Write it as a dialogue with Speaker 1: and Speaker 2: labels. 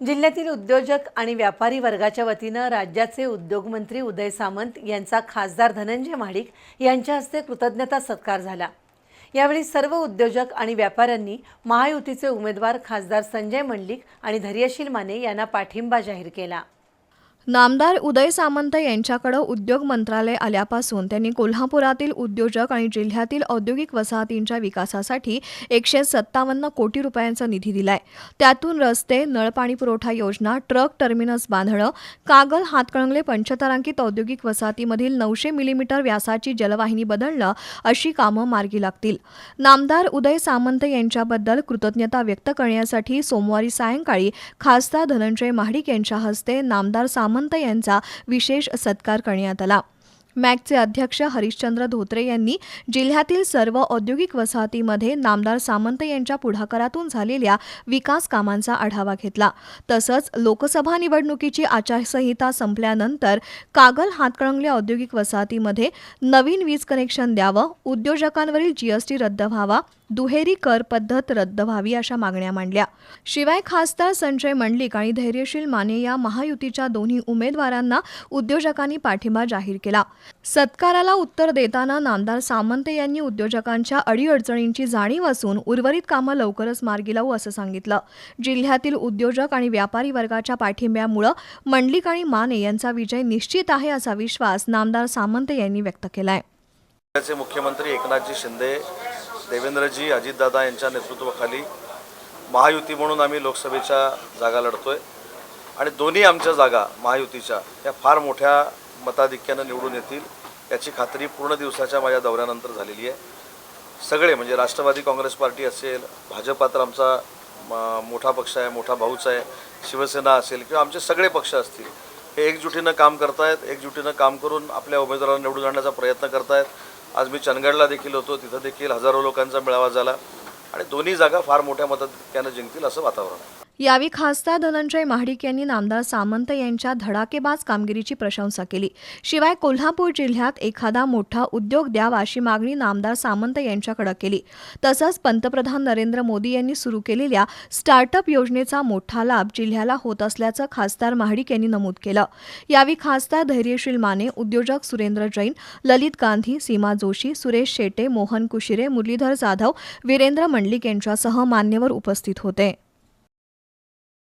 Speaker 1: जिल्ह्यातील उद्योजक आणि व्यापारी वर्गाच्या वतीनं राज्याचे उद्योगमंत्री उदय सामंत यांचा खासदार धनंजय महाडिक यांच्या हस्ते कृतज्ञता सत्कार झाला. यावेळी सर्व उद्योजक आणि व्यापाऱ्यांनी महायुतीचे उमेदवार खासदार संजय मंडलिक आणि धैर्यशील माने यांना पाठिंबा जाहीर केला.
Speaker 2: नामदार उदय सामंत यांच्याकडे उद्योग मंत्रालय आल्यापासून त्यांनी कोल्हापुरातील उद्योजक आणि जिल्ह्यातील औद्योगिक वसाहतींच्या विकासासाठी एकशे सत्तावन्न कोटी रुपयांचा निधी दिलाय. त्यातून रस्ते नळपाणी पुरवठा योजना ट्रक टर्मिनस बांधणं कागल हातकणंगले पंचतारांकित औद्योगिक वसाहतीमधील नऊशे मिलीमीटर व्यासाची जलवाहिनी बदलणं अशी कामं मार्गी लागतील. नामदार उदय सामंत यांच्याबद्दल कृतज्ञता व्यक्त करण्यासाठी सोमवारी सायंकाळी खासदार धनंजय महाडिक यांच्या हस्ते नामदार सामंत सामंत यांचा विशेष सत्कार करण्यात आला. मॅकचे अध्यक्ष हरिश्चंद्र धोत्रे यांनी जिल्ह्यातील सर्व औद्योगिक वसाहतीमध्ये नामदार सामंत यांच्या पुढाकारातून झालेल्या विकास कामांचा आढावा घेतला. तसंच लोकसभा निवडणुकीची आचारसंहिता संपल्यानंतर कागल हातकणंगले औद्योगिक वसाहतीमध्ये नवीन वीज कनेक्शन द्यावं उद्योजकांवरील जीएसटी रद्द व्हावा दुहेरी कर पद्धत रद्द व्हावी अशा मागण्या मांडल्या. शिवाय खासदार संजय मंडलिक आणि धैर्यशील माने या महायुतीच्या दोन्ही उमेदवारांना उद्योजकांनी पाठिंबा जाहीर केला. सत्काराला उत्तर देताना नामदार सामंत यांनी उद्योजकांच्या अडीअडचणींची जाणीव असून उर्वरित कामं लवकरच मार्गी लावू असं सांगितलं. जिल्ह्यातील उद्योजक आणि व्यापारी वर्गाच्या पाठिंब्यामुळं मंडलिक आणि माने यांचा विजय निश्चित आहे असा विश्वास नामदार सामंत यांनी व्यक्त केलाय.
Speaker 3: मुख्यमंत्री एकनाथजी शिंदे देवेंद्रजी अजितदादा यांच्या नेतृत्वाखाली महायुती म्हणून आम्ही लोकसभेच्या जागा लढतो आहे आणि दोन्ही आमच्या जागा महायुतीच्या या फार मोठ्या मताधिक्यानं निवडून येतील याची खात्री पूर्ण दिवसाच्या माझ्या दौऱ्यानंतर झालेली आहे. सगळे म्हणजे राष्ट्रवादी काँग्रेस पार्टी असेल भाजपा तर आमचा मोठा पक्ष आहे मोठा भाऊच आहे शिवसेना असेल किंवा आमचे सगळे पक्ष असतील हे एकजुटीनं काम करतायत एकजुटीनं काम करून आपल्या उमेदवारांना निवडून आणण्याचा प्रयत्न करतायत. आज मी चंदगडला देखील होतो तिथं देखील हजारो लोकांचा मेळावा झाला. आणि दोन्ही जागा फार मोठ्या मताधिक्यानं जिंकतील असं वातावरण आहे.
Speaker 2: यावेळी खासदार धनंजय महाडिक यांनी नामदार सामंत यांच्या धडाकेबाज कामगिरीची प्रशंसा केली. शिवाय कोल्हापूर जिल्ह्यात एखादा मोठा उद्योग द्यावा अशी मागणी नामदार सामंत यांच्याकडे केली. तसंच पंतप्रधान नरेंद्र मोदी यांनी सुरू केलेल्या स्टार्टअप योजनेचा मोठा लाभ जिल्ह्याला होत असल्याचं खासदार महाडिक यांनी नमूद केलं. यावेळी खासदार धैर्यशील माने उद्योजक सुरेंद्र जैन ललित गांधी सीमा जोशी सुरेश शेटे मोहन कुशिरे मुरलीधर जाधव वीरेंद्र मंडलिक यांच्यासह मान्यवर उपस्थित होते.